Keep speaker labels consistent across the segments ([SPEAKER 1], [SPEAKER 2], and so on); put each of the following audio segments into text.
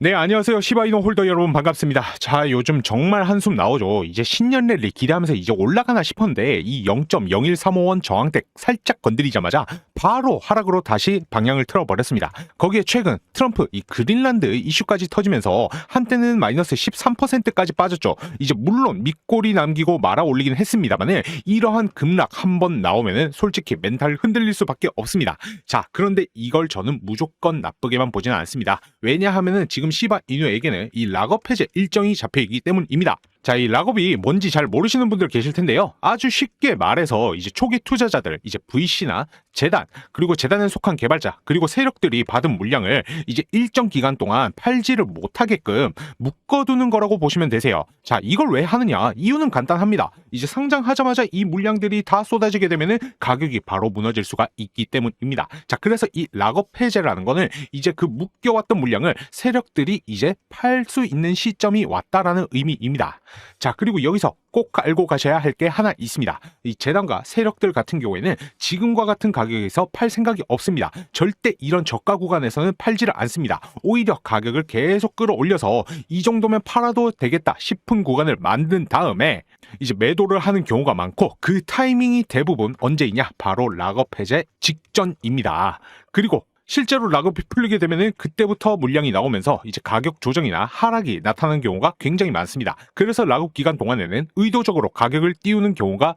[SPEAKER 1] 네, 안녕하세요. 시바이노 홀더 여러분 반갑습니다. 자, 요즘 정말 한숨 나오죠. 이제 신년 랠리 기대하면서 이제 올라가나 싶었는데 이 0.01351 저항대 살짝 건드리자마자 바로 하락으로 다시 방향을 틀어버렸습니다. 거기에 최근 트럼프 이 그린란드 이슈까지 터지면서 한때는 마이너스 13%까지 빠졌죠. 이제 물론 밑골이 남기고 말아 올리긴 했습니다만은 이러한 급락 한 번 나오면은 솔직히 멘탈 흔들릴 수밖에 없습니다. 자, 그런데 이걸 저는 무조건 나쁘게만 보지는 않습니다. 왜냐하면은 지금 시바 이누에게는 이 락업 해제 일정이 잡혀 있기 때문입니다. 자, 이 락업이 뭔지 잘 모르시는 분들 계실 텐데요. 아주 쉽게 말해서 이제 초기 투자자들, 이제 VC나 재단, 그리고 재단에 속한 개발자, 그리고 세력들이 받은 물량을 이제 일정 기간 동안 팔지를 못하게끔 묶어두는 거라고 보시면 되세요. 자, 이걸 왜 하느냐? 이유는 간단합니다. 이제 상장하자마자 이 물량들이 다 쏟아지게 되면은 가격이 바로 무너질 수가 있기 때문입니다. 자, 그래서 이 락업 해제라는 거는 이제 그 묶여왔던 물량을 세력들이 이제 팔 수 있는 시점이 왔다라는 의미입니다. 자, 그리고 여기서 꼭 알고 가셔야 할 게 하나 있습니다. 이 재단과 세력들 같은 경우에는 지금과 같은 가격에서 팔 생각이 없습니다. 절대 이런 저가 구간에서는 팔지를 않습니다. 오히려 가격을 계속 끌어올려서 이 정도면 팔아도 되겠다 싶은 구간을 만든 다음에 이제 매도를 하는 경우가 많고 그 타이밍이 대부분 언제이냐? 바로 락업 해제 직전입니다. 그리고 실제로 락업이 풀리게 되면은 그때부터 물량이 나오면서 이제 가격 조정이나 하락이 나타나는 경우가 굉장히 많습니다. 그래서 락업 기간 동안에는 의도적으로 가격을 띄우는 경우가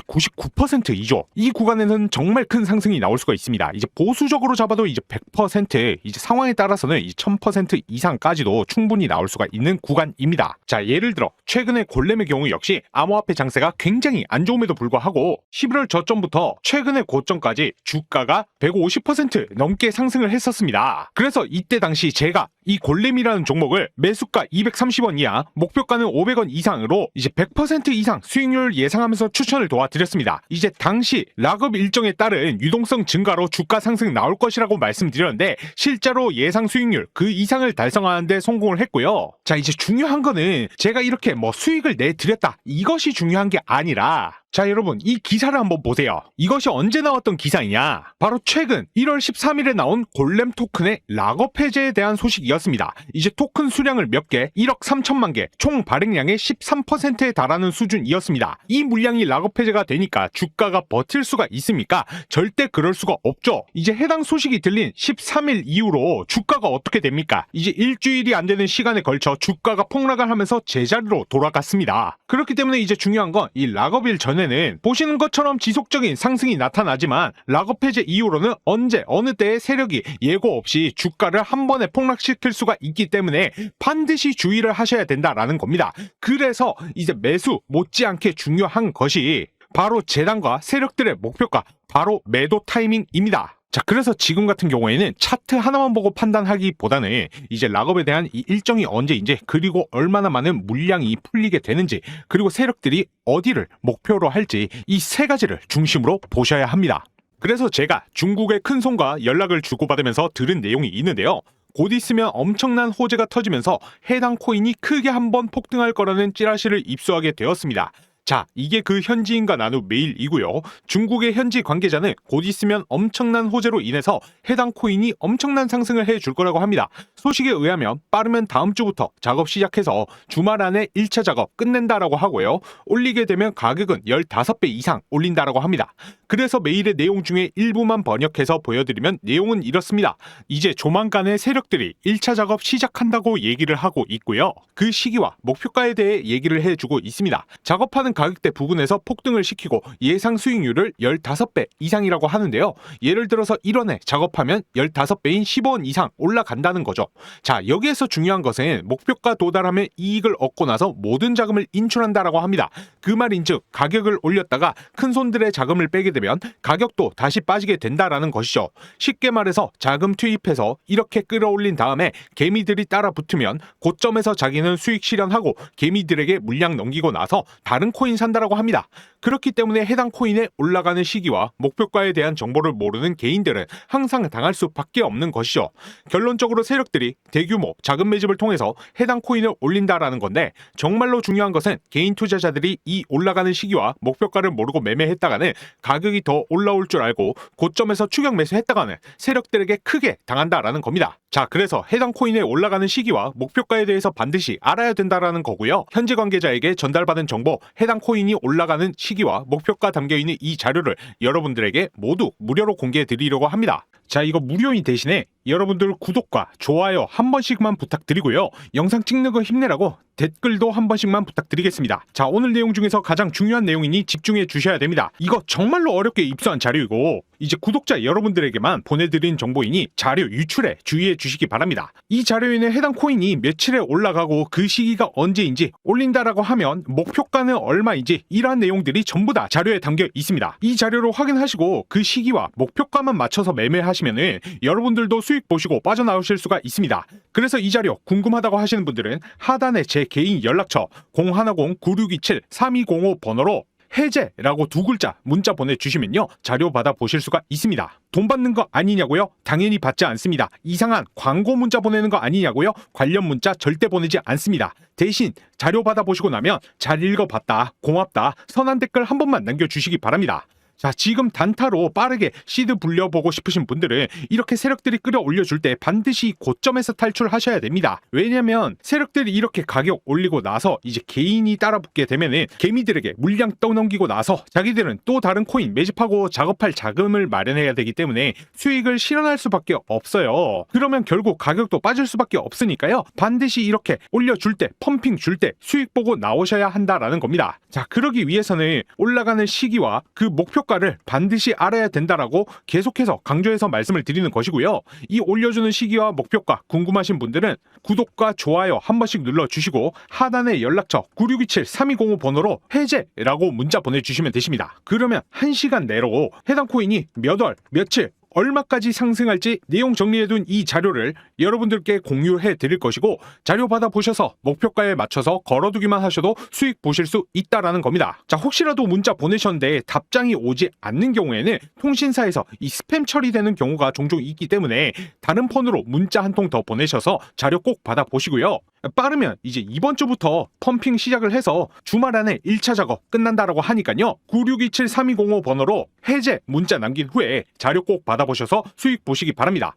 [SPEAKER 1] 99%이죠. 이 구간에는 정말 큰 상승이 나올 수가 있습니다. 이제 보수적으로 잡아도 이제 100% 이제 상황에 따라서는 이 1000% 이상까지도 충분히 나올 수가 있는 구간입니다. 자, 예를 들어 최근에 골렘의 경우 역시 암호화폐 장세가 굉장히 안 좋음에도 불구하고 11월 저점부터 최근의 고점까지 주가가 150% 넘게 상승을 했었습니다. 그래서 이때 당시 제가 이 골렘이라는 종목을 매수가 230원 이하, 목표가는 500원 이상으로 이제 100% 이상 수익률 예상하면서 추천을 도와드렸습니다. 이제 당시 락업 일정에 따른 유동성 증가로 주가 상승 나올 것이라고 말씀드렸는데 실제로 예상 수익률 그 이상을 달성하는데 성공을 했고요. 자 이제 중요한 거는 제가 이렇게 뭐 수익을 내드렸다 이것이 중요한 게 아니라 자, 여러분, 이 기사를 한번 보세요. 이것이 언제 나왔던 기사이냐? 바로 최근 1월 13일에 나온 골렘 토큰의 락업 해제에 대한 소식이었습니다. 이제 토큰 수량을 몇 개, 1억 3천만 개, 총 발행량의 13%에 달하는 수준이었습니다. 이 물량이 락업 해제가 되니까 주가가 버틸 수가 있습니까? 절대 그럴 수가 없죠. 이제 해당 소식이 들린 13일 이후로 주가가 어떻게 됩니까? 이제 일주일이 안 되는 시간에 걸쳐 주가가 폭락을 하면서 제자리로 돌아갔습니다. 그렇기 때문에 이제 중요한 건 이 락업일 전에 전에는 보시는 것처럼 지속적인 상승이 나타나지만 락업 해제 이후로는 언제 어느 때의 세력이 예고 없이 주가를 한 번에 폭락시킬 수가 있기 때문에 반드시 주의를 하셔야 된다라는 겁니다. 그래서 이제 매수 못지않게 중요한 것이 바로 재단과 세력들의 목표가 바로 매도 타이밍입니다. 자, 그래서 지금 같은 경우에는 차트 하나만 보고 판단하기보다는 이제 락업에 대한 이 일정이 언제인지 그리고 얼마나 많은 물량이 풀리게 되는지 그리고 세력들이 어디를 목표로 할지 이 세 가지를 중심으로 보셔야 합니다. 그래서 제가 중국의 큰 손과 연락을 주고받으면서 들은 내용이 있는데요. 곧 있으면 엄청난 호재가 터지면서 해당 코인이 크게 한번 폭등할 거라는 찌라시를 입수하게 되었습니다. 자, 이게 그 현지인과 나눈 메일이고요. 중국의 현지 관계자는 곧 있으면 엄청난 호재로 인해서 해당 코인이 엄청난 상승을 해 줄 거라고 합니다. 소식에 의하면 빠르면 다음 주부터 작업 시작해서 주말 안에 1차 작업 끝낸다라고 하고요. 올리게 되면 가격은 15배 이상 올린다라고 합니다. 그래서 메일의 내용 중에 일부만 번역해서 보여드리면 내용은 이렇습니다. 이제 조만간에 세력들이 1차 작업 시작한다고 얘기를 하고 있고요. 그 시기와 목표가에 대해 얘기를 해주고 있습니다. 작업하는 가격대 부근에서 폭등을 시키고 예상 수익률을 15배 이상이라고 하는데요. 예를 들어서 1원에 작업하면 15배인 15원 이상 올라간다는 거죠. 자, 여기에서 중요한 것은 목표가 도달하면 이익을 얻고 나서 모든 자금을 인출한다라고 합니다. 그 말인즉 가격을 올렸다가 큰 손들의 자금을 빼게 되면 가격도 다시 빠지게 된다라는 것이죠. 쉽게 말해서 자금 투입해서 이렇게 끌어올린 다음에 개미들이 따라 붙으면 고점에서 자기는 수익 실현하고 개미들에게 물량 넘기고 나서 다른 코인 산다라고 합니다. 그렇기 때문에 해당 코인의 올라가는 시기와 목표가에 대한 정보를 모르는 개인들은 항상 당할 수밖에 없는 것이죠. 결론적으로 세력들이 대규모 자금 매집을 통해서 해당 코인을 올린다라는 건데 정말로 중요한 것은 개인 투자자들이 이 올라가는 시기와 목표가를 모르고 매매했다가는 가격이 더 올라올 줄 알고 고점에서 추격 매수했다가는 세력들에게 크게 당한다라는 겁니다. 자, 그래서 해당 코인의 올라가는 시기와 목표가에 대해서 반드시 알아야 된다라는 거고요. 현지 관계자에게 전달받은 정보, 해당 코인이 올라가는 시기와 목표가 담겨 있는 이 자료를 여러분들에게 모두 무료로 공개해 드리려고 합니다. 자, 이거 무료인 대신에 여러분들 구독과 좋아요 한 번씩만 부탁드리고요. 영상 찍는 거 힘내라고 댓글도 한 번씩만 부탁드리겠습니다. 자, 오늘 내용 중에서 가장 중요한 내용이니 집중해 주셔야 됩니다. 이거 정말로 어렵게 입수한 자료이고 이제 구독자 여러분들에게만 보내드린 정보이니 자료 유출에 주의해 주시기 바랍니다. 이 자료에는 해당 코인이 며칠에 올라가고 그 시기가 언제인지 올린다라고 하면 목표가는 얼마인지 이러한 내용들이 전부 다 자료에 담겨 있습니다. 이 자료를 확인하시고 그 시기와 목표가만 맞춰서 매매하시면은 여러분들도 수익 보시고 빠져나오실 수가 있습니다. 그래서 이 자료 궁금하다고 하시는 분들은 하단에 제 개인 연락처 010-9627-3205 번호로 해제라고 두 글자 문자 보내주시면요 자료 받아 보실 수가 있습니다. 돈 받는 거 아니냐고요? 당연히 받지 않습니다. 이상한 광고 문자 보내는 거 아니냐고요? 관련 문자 절대 보내지 않습니다. 대신 자료 받아 보시고 나면 잘 읽어봤다, 고맙다, 선한 댓글 한 번만 남겨주시기 바랍니다. 자, 지금 단타로 빠르게 시드 불려보고 싶으신 분들은 이렇게 세력들이 끌어올려 줄 때 반드시 고점에서 탈출하셔야 됩니다. 왜냐면 세력들이 이렇게 가격 올리고 나서 이제 개인이 따라붙게 되면은 개미들에게 물량 떠넘기고 나서 자기들은 또 다른 코인 매집하고 작업할 자금을 마련해야 되기 때문에 수익을 실현할 수밖에 없어요. 그러면 결국 가격도 빠질 수밖에 없으니까요. 반드시 이렇게 올려줄 때, 펌핑 줄 때 수익 보고 나오셔야 한다라는 겁니다. 자, 그러기 위해서는 올라가는 시기와 그 목표가 를 반드시 알아야 된다라고 계속해서 강조해서 말씀을 드리는 것이고요. 이 올려주는 시기와 목표가 궁금하신 분들은 구독과 좋아요 한 번씩 눌러주시고 하단에 연락처 9627-3205 번호로 해제라고 문자 보내주시면 되십니다. 그러면 1시간 내로 해당 코인이 몇 월, 며칠, 얼마까지 상승할지 내용 정리해둔 이 자료를 여러분들께 공유해 드릴 것이고 자료 받아 보셔서 목표가에 맞춰서 걸어두기만 하셔도 수익 보실 수 있다라는 겁니다. 자 혹시라도 문자 보내셨는데 답장이 오지 않는 경우에는 통신사에서 이 스팸 처리되는 경우가 종종 있기 때문에 다른 폰으로 문자 한 통 더 보내셔서 자료 꼭 받아 보시고요. 빠르면 이제 이번 주부터 펌핑 시작을 해서 주말 안에 1차 작업 끝난다라고 하니까요. 9627-3205 번호로 해제 문자 남긴 후에 자료 꼭 받아보셔서 수익 보시기 바랍니다.